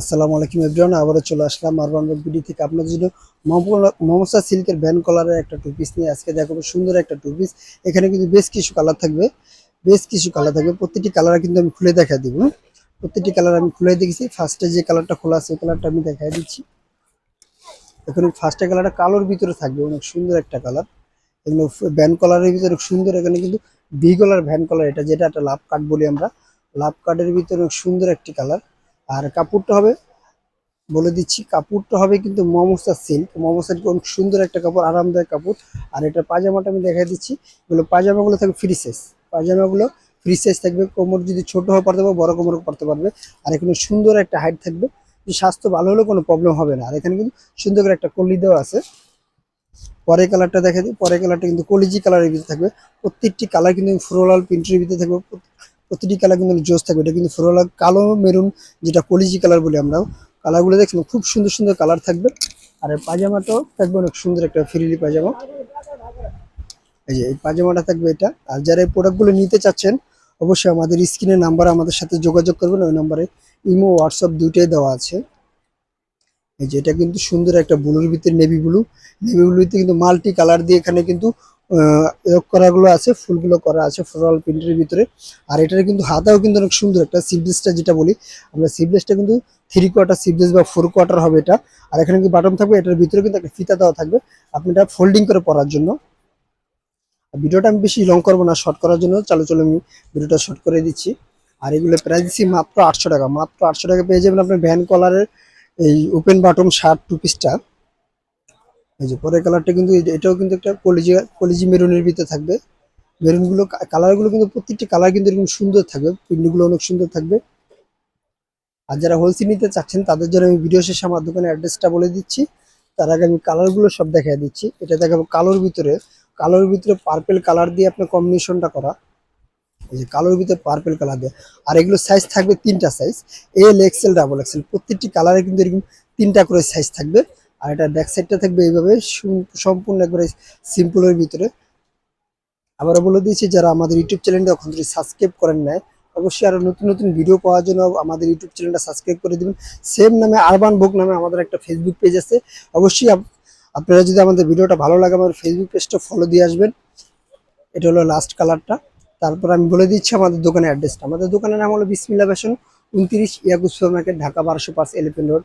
আসসালামু আলাইকুম এভরিওয়ান আবারও চলে আসলাম আরবান বিডি থেকে। আপনাদের জন্য মমসা সিল্কের ব্যান্ড কলারের একটা টু পিস নিয়ে আজকে দেখাবো সুন্দর একটা টু পিস এখানে কিন্তু বেশ কিছু কালার থাকবে, বেশ কিছু কালার থাকবে। প্রতিটি কালার কিন্তু আমি খুলে দেখা দিব। প্রতিটি কালার আমি খুলে দেখেছি। ফার্স্টে যে কালারটা খোলা আছে, ওই কালারটা আমি দেখাই দিচ্ছি। এখানে ফার্স্টে কালারটা কালোর ভিতরে থাকবে, অনেক সুন্দর একটা কালার এগুলো ব্যান্ড কলারের ভিতরে সুন্দর, এখানে কিন্তু বি কলার ভ্যান কলার, এটা যেটা একটা লাভ কার্ড বলি আমরা। লাভ কার্ডের ভিতরে সুন্দর একটি কালার আর কাপড়টা হবে, বলে দিচ্ছি, কাপড়টা হবে কিন্তু মমসা সিল্ক মমসা অনেক সুন্দর একটা কাপড়, আরামদায়ক কাপড়। আর এটা পাজামাটা আমি দেখাই দিচ্ছি। এগুলো পাজামাগুলো থাকবে ফ্রি সাইজ পাজামাগুলো ফ্রি সাইজ থাকবে। কোমর যদি ছোট হয়ে পড়তে পারবে বড় কোমর পড়তে পারবে। আর এখানে সুন্দর একটা হাইট থাকবে। স্বাস্থ্য ভালো হলে কোনো প্রবলেম হবে না। আর এখানে কিন্তু সুন্দর করে একটা কলি দেওয়া আছে। পরের কালারটা দেখা দিই। পরের কালারটা কিন্তু কলিজি কালারের ভিতরে থাকবে। প্রত্যেকটি কালার কিন্তু ফ্লোরাল প্রিন্টের ভিতরে থাকবে। প্রত- প্রতিটি কালার কিন্তু জোস থাকবে। এটা কিন্তু ফ্লোরাল কালো, মেরুন যেটা কলিজি কালার বলি আমরা কালারগুলো দেখছেন খুব সুন্দর সুন্দর কালার থাকবে। আর এই পাজামাটাও থাকবে অনেক সুন্দর একটা ফ্রিলি পাজামা। এই যে, এই পাজামাটা থাকবে এটা। আর যারা এই প্রোডাক্টগুলো নিতে চাচ্ছেন, অবশ্যই আমাদের স্ক্রিনের নাম্বার, আমাদের সাথে যোগাযোগ করবেন। ওই নাম্বারে ইমো, হোয়াটসঅ্যাপ দুইটাই দেওয়া আছে। এই যে, এটা কিন্তু সুন্দর একটা ব্লুর ভিতরে নেভি ব্লু। নেভি ব্লুতে কিন্তু মাল্টি কালার দিয়ে এখানে কিন্তু ইয়োগ করাগুলো আছে, ফুলগুলো করা আছে ফ্লোরাল প্রিন্টের ভিতরে। আর এটার কিন্তু হাতাও কিন্তু অনেক সুন্দর, একটা সিবলেসটা যেটা বলি। আমরা সিবলেসটা কিন্তু থ্রি কোয়ার্টার সিবলেস বা ফোর কোয়ার্টার হবে এটা। আর এখানে কিন্তু বাটন থাকবে, এটার ভিতরে কিন্তু একটা ফিতা দেওয়া থাকবে। আপনি এটা ফোল্ডিং করে পরার জন্য। ভিডিওটা আমি বেশি লং করব না শর্ট করার জন্য। চালু, চলো, আমি ভিডিওটা শর্ট করে দিচ্ছি। আর এগুলো প্রাইস দিচ্ছি মাত্র আটশো টাকা। মাত্র আটশো টাকা পেয়ে যাবেন আপনার ভ্যান কলারের এই ওপেন বাটন শার্ট টু। পিসটা এই যে পরের কালারটা কিন্তু এটাও কিন্তু একটা কলিজি কলিজি মেরুনের ভিতরে থাকবে। মেরুনগুলো কালারগুলো কিন্তু প্রত্যেকটি কালার কিন্তু এরকম সুন্দর থাকবে, প্রিন্টগুলো অনেক সুন্দর থাকবে। আর যারা হোলসেল নিতে চাচ্ছেন, তাদের জন্য আমি ভিডিও শেষে আমার দোকানের অ্যাড্রেসটা বলে দিচ্ছি। তার আগে আমি কালারগুলো সব দেখাই দিচ্ছি। এটা দেখাবো কালোর ভিতরে। কালোর ভিতরে পার্পেল কালার দিয়ে আপনার কম্বিনেশনটা করা। এই যে কালোর ভিতরে পার্পেল কালার দিয়ে। আর এগুলো সাইজ থাকবে তিনটা size L XL double XL প্রত্যেকটি কালারে কিন্তু এরকম তিনটা করে সাইজ থাকবে। আর এটা ব্যাক সাইডটা থাকবে এইভাবে সম্পূর্ণ একবারে সিম্পলের ভিতরে। আবারও বলে দিয়েছি, যারা আমাদের ইউটিউব চ্যানেলটা এখন যদি সাবস্ক্রাইব করেন নাই, অবশ্যই আরও নতুন নতুন ভিডিও পাওয়ার জন্য আমাদের ইউটিউব চ্যানেলটা সাবস্ক্রাইব করে দিবেন। সেম নামে আরবান বুক নামে আমাদের একটা ফেসবুক পেজ আছে। অবশ্যই আপ- আপনারা যদি আমাদের ভিডিওটা ভালো লাগে, আমাদের ফেসবুক পেজটা ফলো দিয়ে আসবেন। এটা হলো লাস্ট কালারটা তারপর আমি বলে দিচ্ছি আমাদের দোকানের অ্যাড্রেসটা আমাদের দোকানের নাম হলো বিসমিল্লা ফ্যাশন উনত্রিশ ইয়াকুব সুপার মার্কেট ঢাকা বারোশো পাঁচ এলিফেন্ট রোড